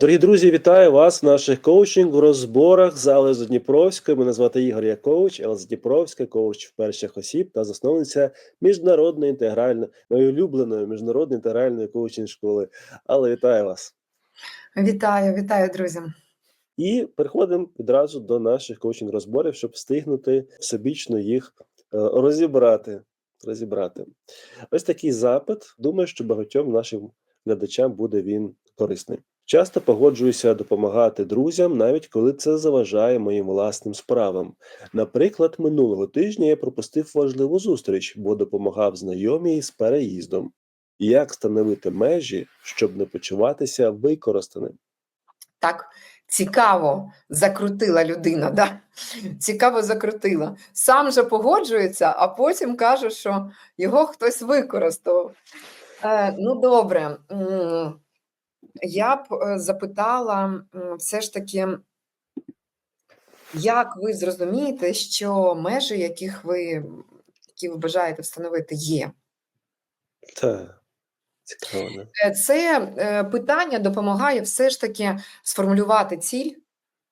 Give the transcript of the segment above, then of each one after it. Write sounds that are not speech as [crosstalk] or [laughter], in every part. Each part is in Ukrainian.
Дорогі друзі, вітаю вас в наших коучинг-розборах з Алли Дніпровською. Мене звати Ігор, я коуч, Алла Дніпровська, коуч в перших осіб та засновниця міжнародної інтегральної, моєї улюбленої міжнародної інтегральної коучинг школи. Але вітаю вас. Вітаю, вітаю, друзі. І переходимо відразу до наших коучинг-розборів, щоб встигнути всебічно їх е, розібрати. розібрати. Ось такий запит. Думаю, що багатьом нашим глядачам буде він корисний. Часто погоджуюся допомагати друзям, навіть коли це заважає моїм власним справам. Наприклад, минулого тижня я пропустив важливу зустріч, бо допомагав знайомій з переїздом. Як встановити межі, щоб не почуватися використаним? Так, цікаво закрутила людина, да? цікаво закрутила. Сам же погоджується, а потім каже, що його хтось використав. Е, ну, добре. Я б е, запитала все ж таки, як ви зрозумієте, що межі, яких ви, які ви бажаєте встановити, є? Та цікаво. Е, Це е, питання допомагає все ж таки сформулювати ціль,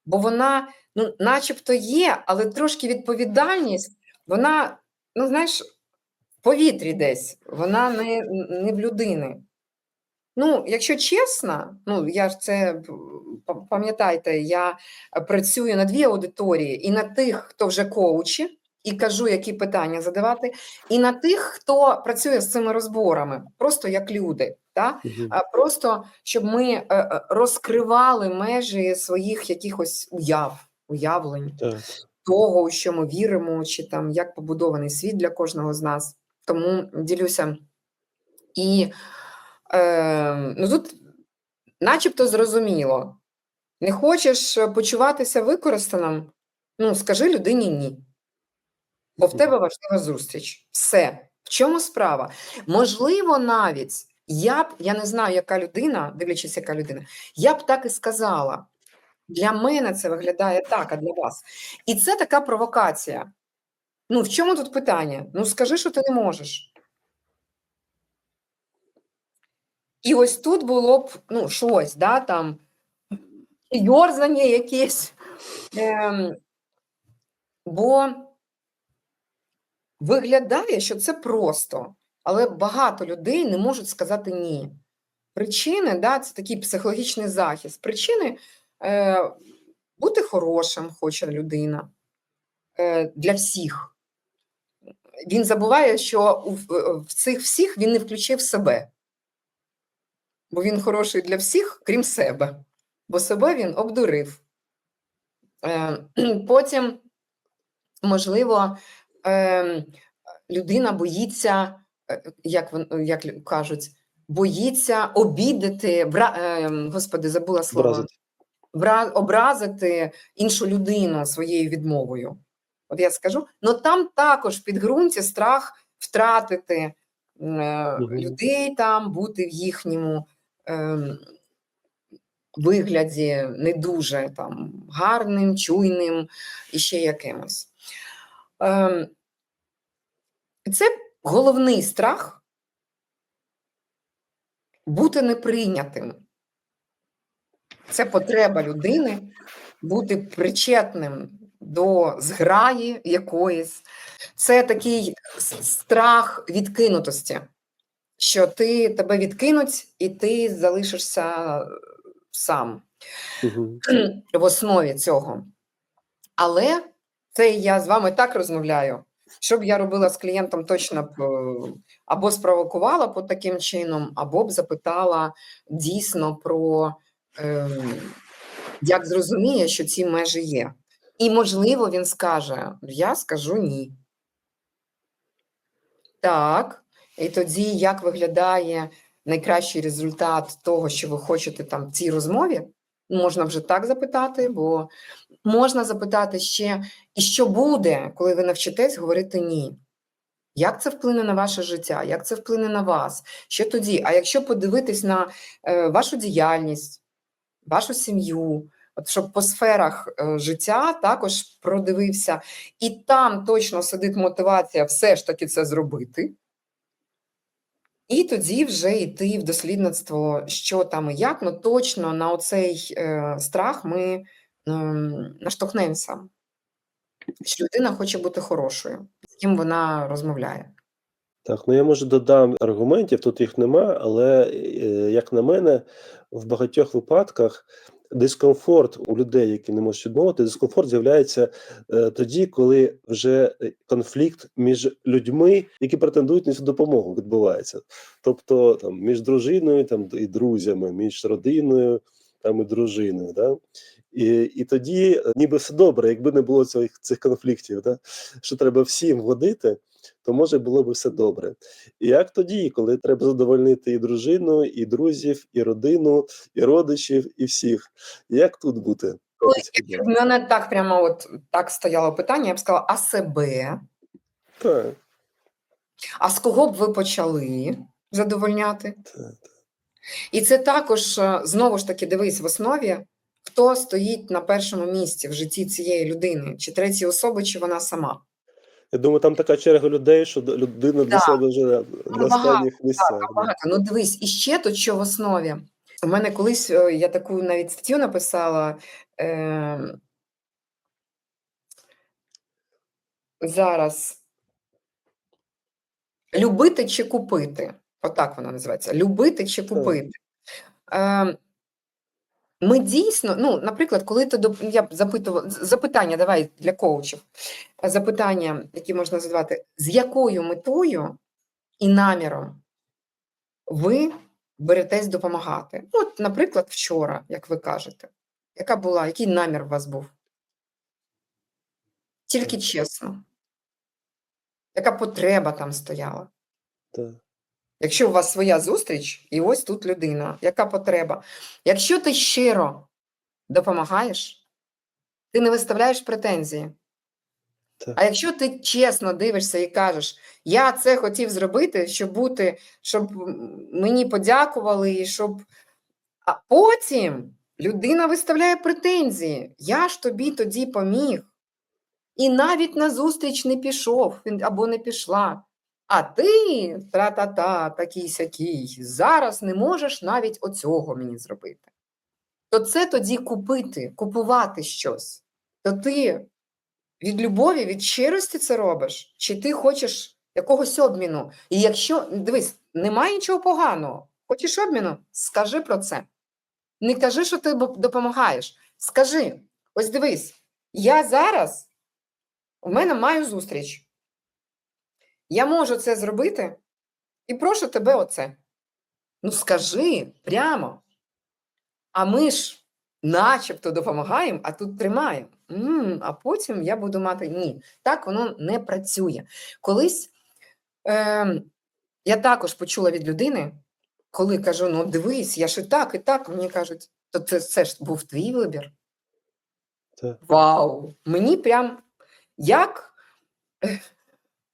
бо вона, ну, начебто є, але трошки відповідальність, вона, ну, знаєш, в повітрі десь, вона не, не в людини. Ну, якщо чесно, ну я ж це пам'ятайте, я працюю на дві аудиторії: і на тих, хто вже коучі, і кажу, які питання задавати, і на тих, хто працює з цими розборами, просто як люди. Та? А просто щоб ми е, е, розкривали межі своїх якихось уяв, уявлень Так. того, у що ми віримо, чи там як побудований світ для кожного з нас. Тому ділюся. І е, ну, тут, начебто, зрозуміло, не хочеш почуватися використаним, ну скажи людині ні. Бо в тебе важлива зустріч. Все. В чому справа? Можливо, навіть я б, я не знаю, яка людина, дивлячись, яка людина, я б так і сказала. Для мене це виглядає так, а для вас. І це така провокація. Ну, в чому тут питання? Ну, скажи, що ти не можеш. І ось тут було б ну, щось, да, там, йорзання якесь. Ем, бо виглядає, що це просто, але багато людей не можуть сказати ні. Причини, да, це такий психологічний захист. Причини е, бути хорошим хоче людина е, для всіх. Він забуває, що в- в цих всіх він не включив себе. Бо він хороший для всіх, крім себе. Бо себе він обдурив. Е, потім, можливо, е, людина боїться, е, як, як кажуть, боїться обідати, бра, господи, забула слово, Образити. бра, образити іншу людину своєю відмовою. От я скажу, ну там також в підґрунті страх втратити людей там, бути в їхньому вигляді не дуже там гарним, чуйним і ще якимось. Е, це головний страх бути неприйнятим. Це потреба людини бути причетним до зграї якоїсь. Це такий страх відкинутості, що ти тебе відкинуть, і ти залишишся сам Мгм. в основі цього. Але це я з вами так розмовляю. Що б я робила з клієнтом, точно б е, або спровокувала по таким чином, або б запитала дійсно про ем, як зрозуміє, що ці межі є. І, можливо, він скаже: Я скажу ні. Так. І тоді як виглядає найкращий результат того, що ви хочете там в цій розмові? Можна вже так запитати, бо можна запитати ще, і що буде, коли ви навчитесь говорити ні? Як це вплине на ваше життя? Як це вплине на вас? Що тоді? А якщо подивитись на е, вашу діяльність, вашу сім'ю, от щоб по сферах е, життя також продивився, і там точно сидить мотивація все ж таки це зробити. І тоді вже йти в дослідництво, що там і як, ну точно на оцей е, страх ми е, наштовхнемося, що людина хоче бути хорошою, з ким вона розмовляє. Так, ну я може додам аргументів, тут їх нема, але е, як на мене, в багатьох випадках дискомфорт у людей, які не можуть відмовити, дискомфорт з'являється е, тоді, коли вже е, конфлікт між людьми, які претендують на цю допомогу, відбувається. Тобто там між дружиною там, і друзями, між родиною там, і дружиною. Да? І, і тоді е, ніби все добре, якби не було цих, цих конфліктів, да? що треба всім вгодити то може було б все добре. І як тоді, коли треба задовольнити і дружину, і друзів, і родину, і родичів, і всіх? Як тут бути? В мене так прямо от так стояло питання, я б сказала, а себе? Так, А з кого б ви почали задовольняти? так. І це також е, знову ж таки дивись в основі, хто стоїть на першому місці в житті цієї людини, чи третій особи, чи вона сама. Я думаю, там така черга людей, що людина Так. себе вже на багато, останніх місцях. Да. багато. Ну дивись, і ще тут що в основі. У мене колись е, я таку навіть статтю написала. Е, зараз любити чи купити. Отак вона називається. Любити чи купити. Е, ми дійсно, ну, наприклад, коли ти я запитувала запитання, давай для коучів, запитання, які можна задавати, з якою метою і наміром ви беретесь допомагати? От, наприклад, вчора, як ви кажете, яка була, який намір у вас був? Тільки чесно. Яка потреба там стояла? Так. Якщо у вас своя зустріч, і ось тут людина, яка потреба? Якщо ти щиро допомагаєш, ти не виставляєш претензії. Так. А якщо ти чесно дивишся і кажеш, я це хотів зробити, щоб бути, щоб мені подякували, і щоб. А потім людина виставляє претензії. Я ж тобі тоді поміг. І навіть на зустріч не пішов або не пішла. А ти, тра-та-та, такий сякий, зараз не можеш навіть оцього мені зробити. То це тоді купити, купувати щось. То ти від любові, від щирості це робиш, чи ти хочеш якогось обміну? І якщо, дивись, немає нічого поганого, хочеш обміну, скажи про це. Не кажи, що ти допомагаєш. Скажи: ось дивись, я зараз у мене маю зустріч. Я можу це зробити і прошу тебе оце. Ну, скажи прямо. А ми ж начебто допомагаємо, а тут тримаємо. М, а потім я буду мати ні. Так воно не працює. Колись е, я також почула від людини, коли кажу: ну дивись, я ж і так, і так. Мені кажуть, то це, це ж був твій вибір. Так. Вау! Мені прям як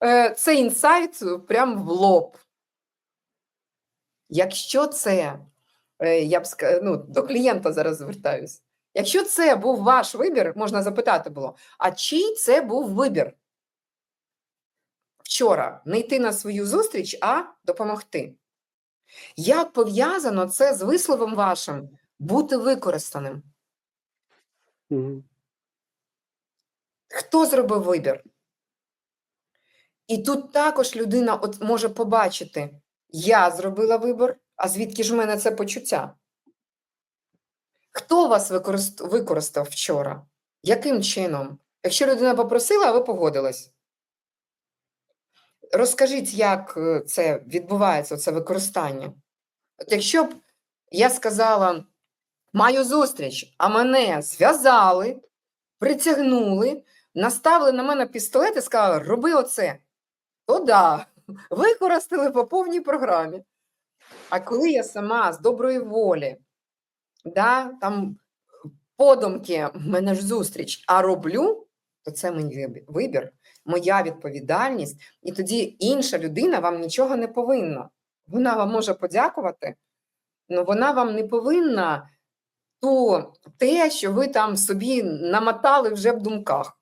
е, цей інсайт прям в лоб. Якщо це, е, я б ну, до клієнта зараз звертаюсь. Якщо це був ваш вибір, можна запитати було, а чий це був вибір? Вчора не йти на свою зустріч, а допомогти. Як пов'язано це з висловом вашим бути використаним? Мгм. Хто зробив вибір? І тут також людина от може побачити, я зробила вибір, а звідки ж в мене це почуття? Хто вас використав вчора? Яким чином? Якщо людина попросила, а ви погодились. Розкажіть, як е, це відбувається, це використання. От якщо б я сказала, маю зустріч, а мене зв'язали, притягнули, наставили на мене пістолет і сказали, роби оце. То да, [laughs] використали по повній програмі. А коли я сама з доброї волі, да, там подумки, мене ж зустріч, а роблю, то це мій вибір, моя відповідальність, і тоді інша людина вам нічого не повинна. Вона вам може подякувати, але вона вам не повинна то те, що ви там собі намотали вже в думках.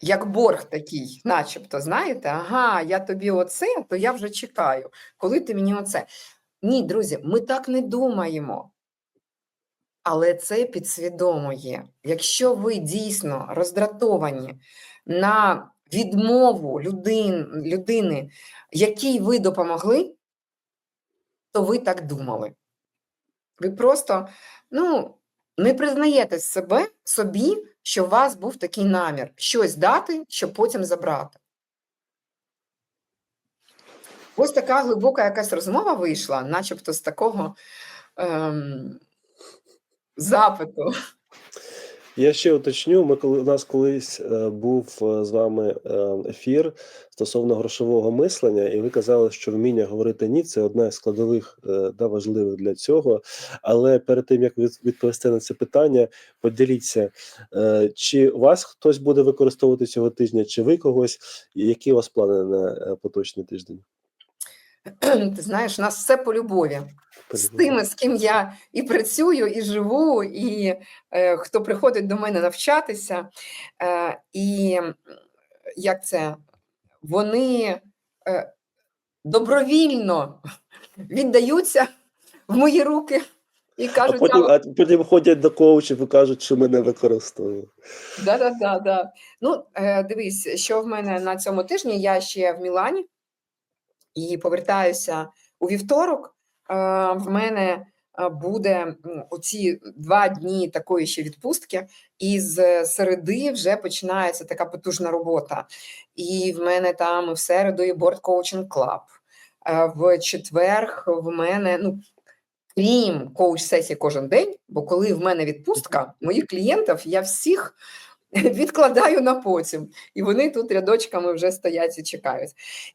Як борг такий, начебто, знаєте, ага, я тобі оце, то я вже чекаю, коли ти мені оце. Ні, друзі, ми так не думаємо. Але це підсвідомо є. Якщо ви дійсно роздратовані на відмову людин, людини, якій ви допомогли, то ви так думали. Ви просто ну, не признаєте себе собі, що у вас був такий намір щось дати, щоб потім забрати. Ось така глибока якась розмова вийшла, начебто з такого ем, запиту. Я ще уточню, ми коли у нас колись е, був е, з вами е, ефір стосовно грошового мислення, і ви казали, що вміння говорити ні це одна з складових е, да, важливих для цього. Але перед тим як від- відповісти на це питання, поділіться, чи вас хтось буде використовувати цього тижня, чи ви когось, і які у вас плани на поточний тиждень? Ти знаєш, у нас все по любові. З тими, з ким я і працюю, і живу, і е, хто приходить до мене навчатися. Е, і як це? Вони е, добровільно віддаються в мої руки і А кажуть, потім, «А, а потім ходять до коучів і кажуть, що мене використовують. Да, да, да, да. Ну, е, дивись, що в мене на цьому тижні. Я ще в Мілані і повертаюся у вівторок. Е, в мене е, буде оці два дні такої ще відпустки, і з середи вже починається така потужна робота. І в мене там в середу і борт коучинг клаб. В четверг в мене, ну, крім коуч-сесії кожен день, бо коли в мене відпустка, моїх клієнтів я всіх [laughs] відкладаю на потім, і вони тут рядочками вже стоять і чекають.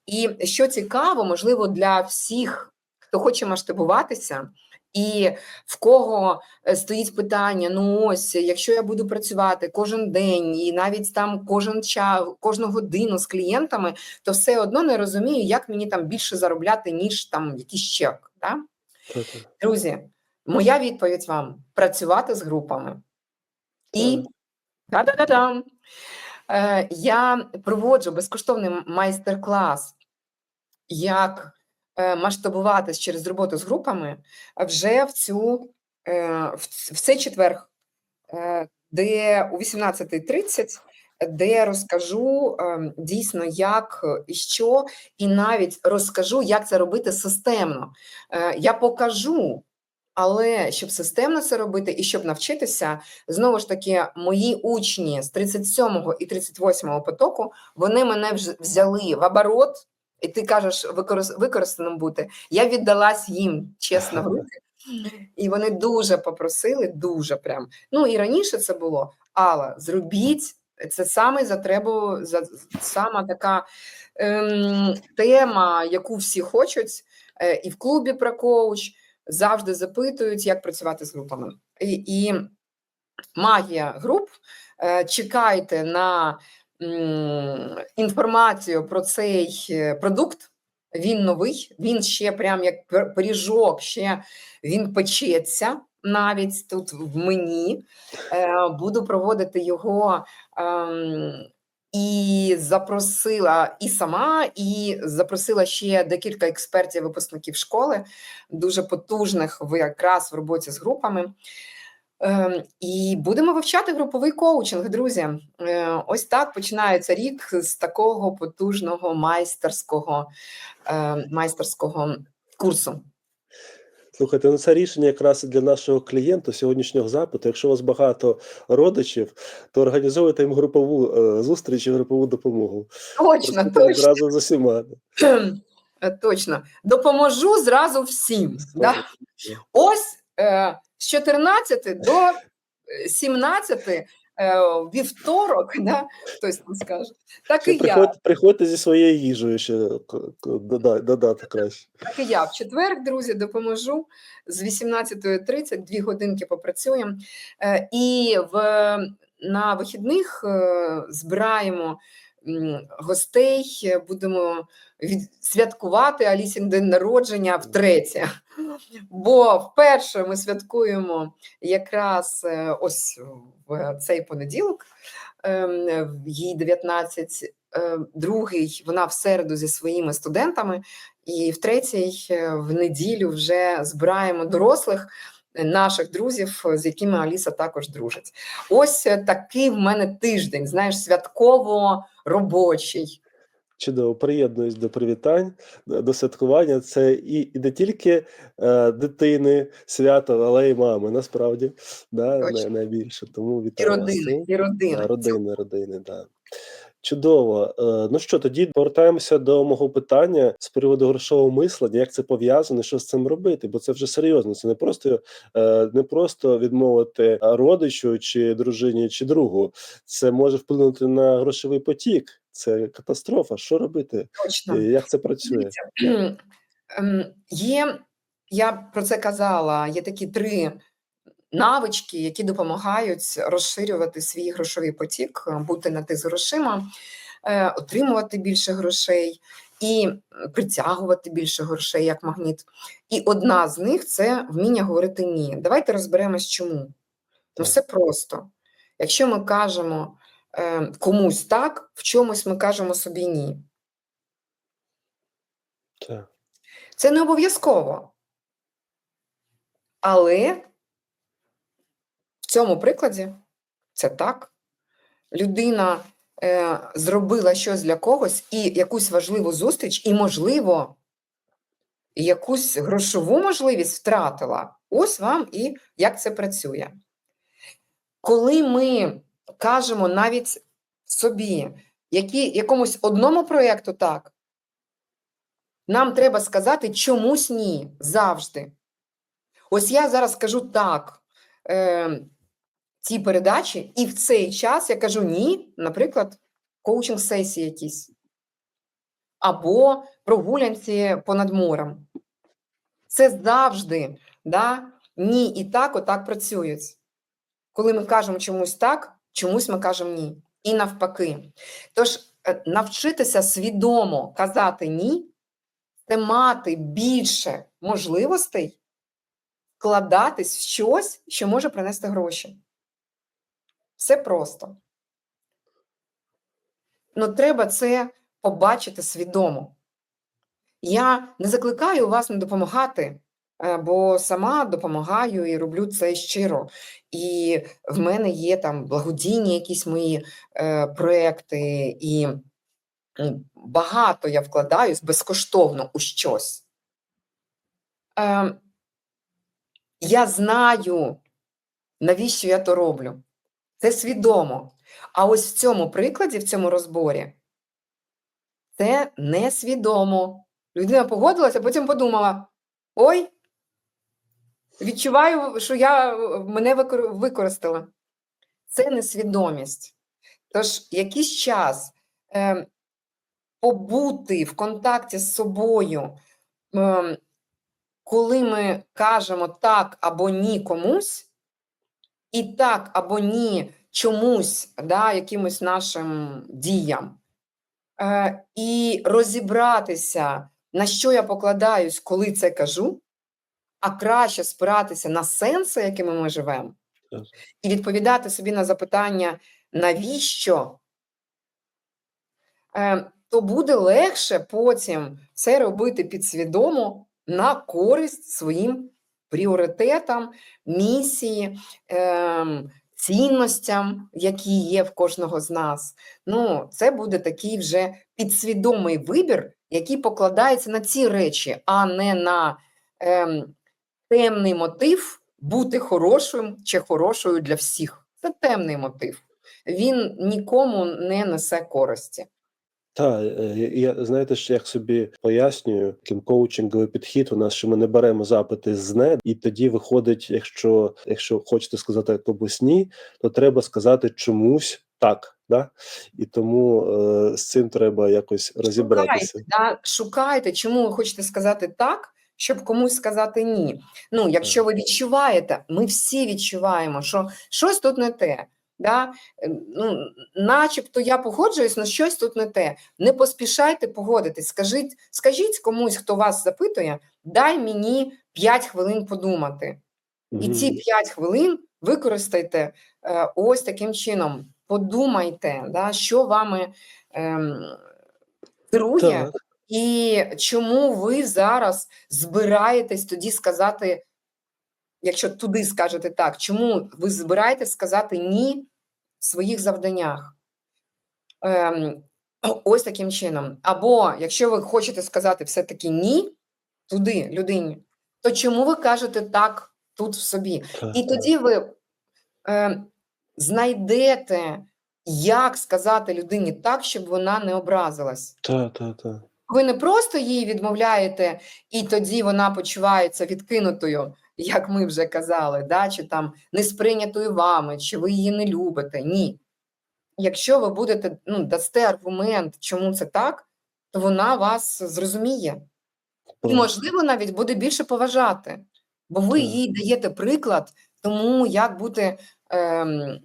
І що цікаво, можливо, для всіх, хто хоче масштабуватися. І в кого е, стоїть питання: ну ось, якщо я буду працювати кожен день і навіть там кожен час, кожну годину з клієнтами, то все одно не розумію, як мені там більше заробляти, ніж там якийсь чек. Да? Друзі, моя відповідь вам працювати з групами. І та-да-да-дам, е, я проводжу безкоштовний майстер-клас, як е, масштабуватись через роботу з групами вже в цю е, в, цей четверг, де у 18.30, де розкажу дійсно, як і що, і навіть розкажу, як це робити системно. Я покажу. Але щоб системно це робити і щоб навчитися, знову ж таки, мої учні з 37-го і 38-го потоку вони мене вже взяли в оборот, і ти кажеш використаним бути. Я віддалась їм чесно руки, і вони дуже попросили, дуже прям. Ну і раніше це було. Алла, зробіть це саме за требу, за сама така ем, тема, яку всі хочуть, е, і в клубі про коуч завжди запитують, як працювати з групами. І, і магія груп. Е, Чекайте на інформацію про цей е, продукт. Він новий, він ще прям як пиріжок, ще він печеться навіть тут в мені. Е, Буду проводити його. І запросила і сама, і запросила ще декілька експертів, випускників школи, дуже потужних в якраз в роботі з групами. Ем, І будемо вивчати груповий коучинг, друзі. Е, Ось так починається рік з такого потужного майстерського, е, майстерського курсу. Слухайте, ну це рішення якраз для нашого клієнта сьогоднішнього запиту. Якщо у вас багато родичів, то організовуйте їм групову е, зустріч і групову допомогу. Точно, Просто точно, Одразу з усіма. [clears throat] Е, точно. Допоможу зразу всім. Да? Ось е, з 14 до е, 17 е, вівторок, да? хтось там скаже. Так і Ще я. приходьте, зі своєю їжею ще додати краще. Так і я в четвер, друзі, допоможу з 18.30, дві годинки попрацюємо. Е, І в, на вихідних е, збираємо гостей, е, будемо святкувати Алісін день народження втретє. Бо вперше ми святкуємо якраз е, ось в цей понеділок, ем, їй 19, е, другий вона в середу зі своїми студентами, і в третій в неділю вже збираємо дорослих наших друзів, з якими Аліса також дружить. Ось е, такий в мене тиждень, знаєш, святково робочий. Чудово, приєднуюсь до привітань, до святкування. Це і, і не тільки е, дитини свято, але й мами, насправді, да, Точно. найбільше. Тому І вітаю з родини, і родини. Да, родини, родини, да. Чудово. Е, Ну що, тоді повертаємося до мого питання з приводу грошового мислення. Як це пов'язано, що з цим робити? Бо це вже серйозно. Це не просто, е, не просто відмовити родичу чи дружині чи другу. Це може вплинути на грошовий потік. Це катастрофа. Що робити? Точно. Як це працює? Ем, Є, я про це казала, є такі три навички, які допомагають розширювати свій грошовий потік, е, бути на ти з грошима, е, отримувати більше грошей і притягувати більше грошей як магніт. І одна з них це вміння говорити ні. Давайте розберемось, чому. Ну, все просто. Якщо ми кажемо е, комусь так, в чомусь ми кажемо собі ні. Так. Це не обов'язково. Але цьому прикладі це так. Людина е, зробила щось для когось і якусь важливу зустріч, і, можливо, якусь грошову можливість втратила. Ось вам і як це працює. Коли ми кажемо навіть собі, які, якомусь одному проєкту так, нам треба сказати чомусь ні завжди. Ось я зараз кажу так е, цій передачі, і в цей час я кажу ні, наприклад, коучинг сесії якісь, або прогулянці понад морем. Це завжди да, ні і так, отак працюють. Коли ми кажемо чомусь так, чомусь ми кажемо ні. І навпаки. Тож е, навчитися свідомо казати ні це мати більше можливостей вкладатись в щось, що може принести гроші. Все просто. Ну, треба це побачити свідомо. Я не закликаю вас не допомагати, е, бо сама допомагаю і роблю це щиро. І в мене є там благодійні якісь мої е, проекти, і багато я вкладаюсь безкоштовно у щось. Е, я знаю, навіщо я то роблю. Це свідомо. А ось в цьому прикладі, в цьому розборі, це несвідомо. Людина погодилася, а потім подумала: ой, відчуваю, що я е, мене викор- використала. Це несвідомість. Тож, якийсь час е, побути в контакті з собою, ем, коли ми кажемо так або ні комусь, і так або ні чомусь, да, якимось нашим діям, е, і розібратися, на що я покладаюсь, коли це кажу, а краще спиратися на сенси, якими ми живемо, і відповідати собі на запитання, навіщо, е, то буде легше потім це робити підсвідомо на користь своїм пріоритетам, місії, ем, цінностям, які є в кожного з нас. Ну, це буде такий вже підсвідомий вибір, який покладається на ці речі, а не на ем, темний мотив бути хорошим чи хорошою для всіх. Це темний мотив. Він нікому не несе користі. Так, я знаєте, що як собі пояснюю, яким коучинговий підхід у нас, що ми не беремо запити з не, і тоді виходить, якщо, якщо хочете сказати комусь ні, то треба сказати чомусь так. Да? І тому е, з цим треба якось розібратися. Шукайте, да, шукайте, чому ви хочете сказати так, щоб комусь сказати ні. Ну, якщо ви відчуваєте, ми всі відчуваємо, що щось тут не те. Да? е, Ну, начебто я погоджуюсь, але щось тут не те. Не поспішайте погодитись. Скажіть, скажіть комусь, хто вас запитує, дай мені 5 хвилин подумати. І ці 5 хвилин використайте е, ось таким чином. Подумайте, да, що вами ем, керує, Так. і чому ви зараз збираєтесь тоді сказати, якщо туди скажете так, чому ви збираєтесь сказати ні в своїх завданнях? Ем, ось таким чином. Або якщо ви хочете сказати все-таки ні туди, людині, то чому ви кажете так тут в собі? І тоді ви е, знайдете, як сказати людині так, щоб вона не образилась. Так, так, так. Ви не просто їй відмовляєте, і тоді вона почувається відкинутою, як ми вже казали, да? чи там не сприйнятою вами, чи ви її не любите. Ні. Якщо ви будете ну, дасте аргумент, чому це так, то вона вас зрозуміє. І, можливо, навіть буде більше поважати, бо ви їй даєте приклад тому, як бути ем,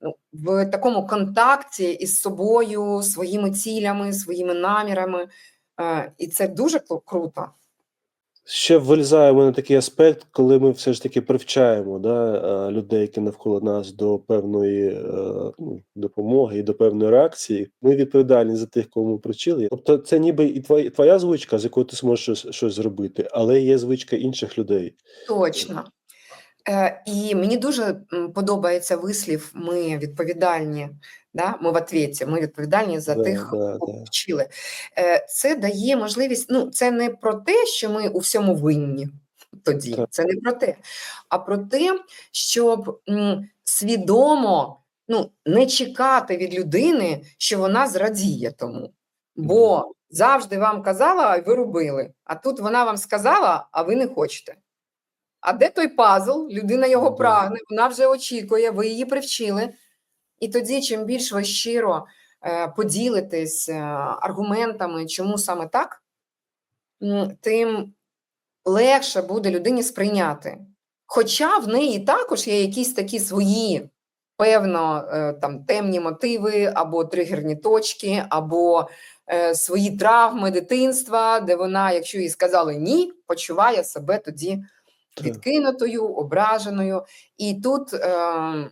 ну, в такому контакті із собою, своїми цілями, своїми намірами. Е, і це дуже кру- круто. Ще вилізає в мене такий аспект, коли ми все ж таки привчаємо да, е, людей, які навколо нас до певної е, ну, допомоги і до певної реакції. Ми відповідальні за тих, кого ми привчили. Тобто, це ніби і твоя, твоя звичка, з якою ти зможеш щось, щось зробити, але є звичка інших людей. Точно. Е, і мені дуже подобається вислів: ми відповідальні, да? ми в отвіті, ми відповідальні за Да, тих, да, кого да. вчили. Е, це дає можливість, ну, це не про те, що ми у всьому винні [laughs] тоді, Так. це не про те, а про те, щоб м, свідомо ну, не чекати від людини, що вона зрадіє тому. Бо завжди вам казала, а ви робили. А тут вона вам сказала, а ви не хочете. А де той пазл? Людина його прагне, вона вже очікує, ви її привчили. І тоді, чим більш ви щиро е, поділитесь е, аргументами, чому саме так, тим легше буде людині сприйняти. Хоча в неї також є якісь такі свої, певно, е, там темні мотиви, або тригерні точки, або свої травми дитинства, де вона, якщо їй сказали ні, почуває себе тоді відкинутою, ображеною. І тут, е,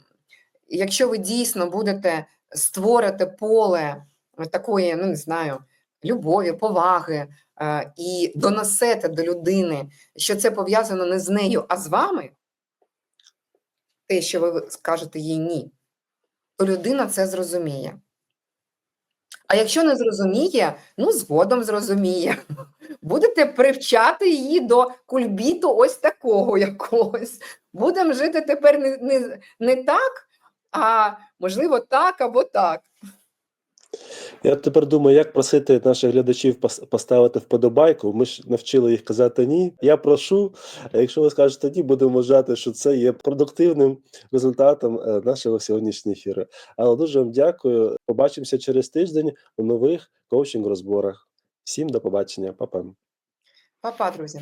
якщо ви дійсно будете створити поле такої, ну не знаю, любові, поваги е, і донесете до людини, що це пов'язано не з нею, а з вами, те, що ви скажете їй ні, то людина це зрозуміє. А якщо не зрозуміє, ну згодом зрозуміє. Будете привчати її до кульбіту ось такого якогось. Будемо жити тепер не, не, не так, а можливо так або так. Я тепер думаю, як просити наших глядачів поставити вподобайку. Ми ж навчили їх казати ні. Я прошу, а якщо ви скажете ні, будемо вважати, що це є продуктивним результатом е, нашого сьогоднішнього ефіру. Але дуже вам дякую. Побачимося через тиждень у нових коучинг-розборах. Всім до побачення, Па-па. Па-па, друзі.